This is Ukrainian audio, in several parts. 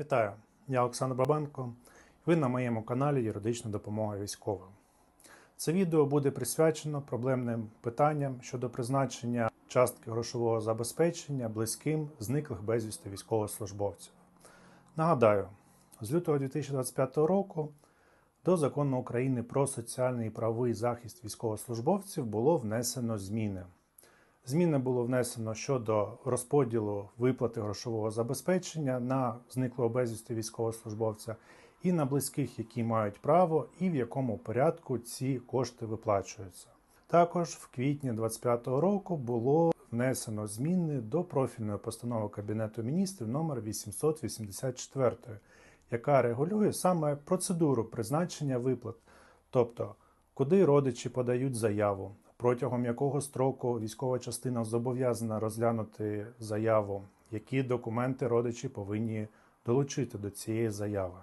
Вітаю, я Олександр Бабенко. Ви на моєму каналі Юридична допомога військовим. Це відео буде присвячено проблемним питанням щодо призначення частки грошового забезпечення близьким зниклих безвісти військовослужбовців. Нагадаю, з лютого 2025 року до закону України про соціальний і правовий захист військовослужбовців було внесено зміни. Зміни було внесено щодо розподілу виплати грошового забезпечення на зниклого безвісти військовослужбовця і на близьких, які мають право, і в якому порядку ці кошти виплачуються. Також в квітні 2025 року було внесено зміни до профільної постанови Кабінету міністрів номер 884, яка регулює саме процедуру призначення виплат, тобто куди родичі подають заяву, протягом якого строку військова частина зобов'язана розглянути заяву, які документи родичі повинні долучити до цієї заяви.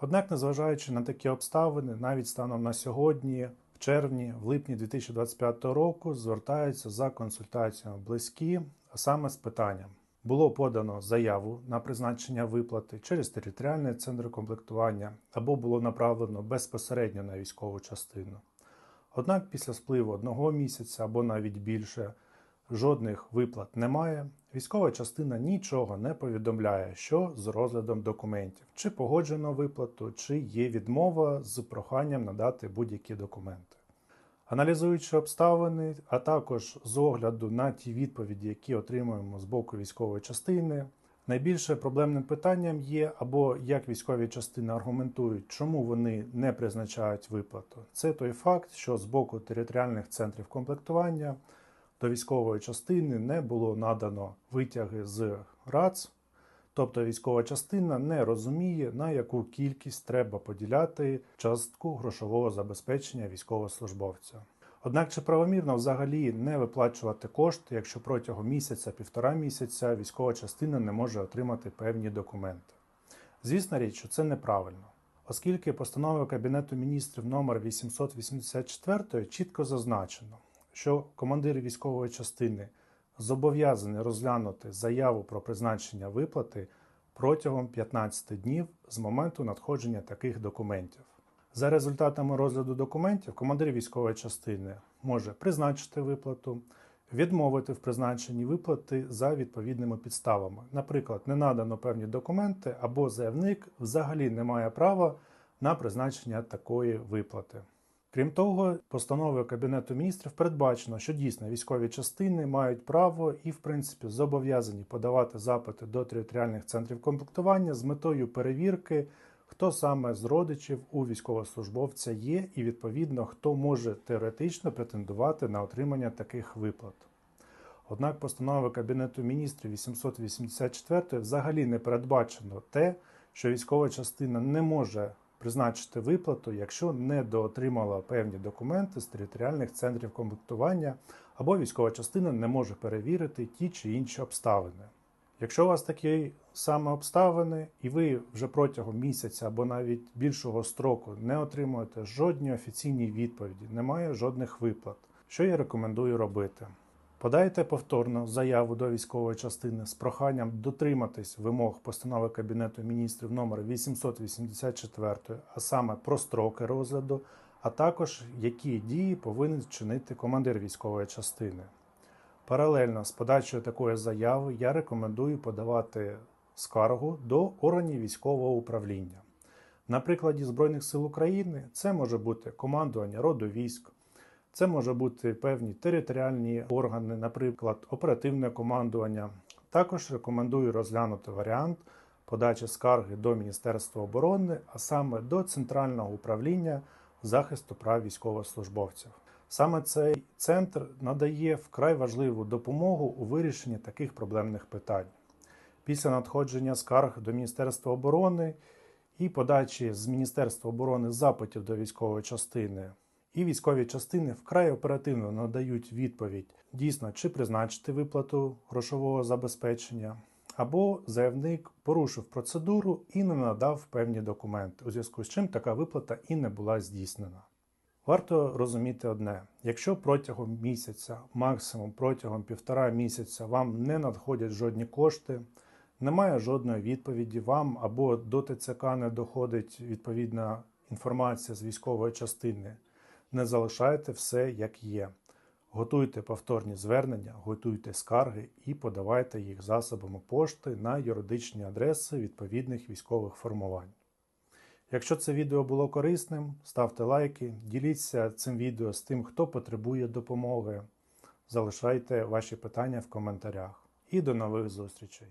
Однак, незважаючи на такі обставини, навіть станом на сьогодні, в червні, в липні 2025 року, звертаються за консультаціями близькі, а саме з питанням. Було подано заяву на призначення виплати через територіальний центр комплектування або було направлено безпосередньо на військову частину. Однак після спливу одного місяця або навіть більше жодних виплат немає. Військова частина нічого не повідомляє, що з розглядом документів, чи погоджено виплату, чи є відмова з проханням надати будь-які документи. Аналізуючи обставини, а також з огляду на ті відповіді, які отримуємо з боку військової частини, найбільше проблемним питанням є або як військові частини аргументують, чому вони не призначають виплату. Це той факт, що з боку територіальних центрів комплектування до військової частини не було надано витяги з РАЦ, тобто військова частина не розуміє, на яку кількість треба поділяти частку грошового забезпечення військовослужбовця. Однак чи правомірно взагалі не виплачувати кошти, якщо протягом місяця-півтора місяця військова частина не може отримати певні документи? Звісна річ, що це неправильно, оскільки постановою Кабінету міністрів номер 884 чітко зазначено, що командир військової частини зобов'язаний розглянути заяву про призначення виплати протягом 15 днів з моменту надходження таких документів. За результатами розгляду документів, командир військової частини може призначити виплату, відмовити в призначенні виплати за відповідними підставами. Наприклад, не надано певні документи або заявник взагалі не має права на призначення такої виплати. Крім того, постановою Кабінету міністрів передбачено, що дійсно військові частини мають право і, в принципі, зобов'язані подавати запити до територіальних центрів комплектування з метою перевірки, хто саме з родичів у військовослужбовця є, і відповідно хто може теоретично претендувати на отримання таких виплат. Однак постановою Кабінету міністрів 884 взагалі не передбачено те, що військова частина не може призначити виплату, якщо не доотримала певні документи з територіальних центрів комплектування або військова частина не може перевірити ті чи інші обставини. Якщо у вас такі саме обставини, і ви вже протягом місяця або навіть більшого строку не отримуєте жодні офіційні відповіді, немає жодних виплат, що я рекомендую робити. Подайте повторно заяву до військової частини з проханням дотриматись вимог постанови Кабінету міністрів номер 884, а саме про строки розгляду, а також які дії повинен вчинити командир військової частини. Паралельно з подачею такої заяви я рекомендую подавати скаргу до органів військового управління. На прикладі Збройних сил України це може бути командування роду військ. Це може бути певні територіальні органи, наприклад, оперативне командування. Також рекомендую розглянути варіант подачі скарги до Міністерства оборони, а саме до Центрального управління захисту прав військовослужбовців. Саме цей центр надає вкрай важливу допомогу у вирішенні таких проблемних питань. Після надходження скарг до Міністерства оборони і подачі з Міністерства оборони запитів до військової частини. І військові частини вкрай оперативно надають відповідь дійсно чи призначити виплату грошового забезпечення, або заявник порушив процедуру і не надав певні документи, у зв'язку з чим така виплата і не була здійснена. Варто розуміти одне: якщо протягом місяця, максимум протягом півтора місяця вам не надходять жодні кошти, немає жодної відповіді вам або до ТЦК не доходить відповідна інформація з військової частини, не залишайте все як є. Готуйте повторні звернення, готуйте скарги і подавайте їх засобами пошти на юридичні адреси відповідних військових формувань. Якщо це відео було корисним, ставте лайки, діліться цим відео з тим, хто потребує допомоги. Залишайте ваші питання в коментарях. І до нових зустрічей!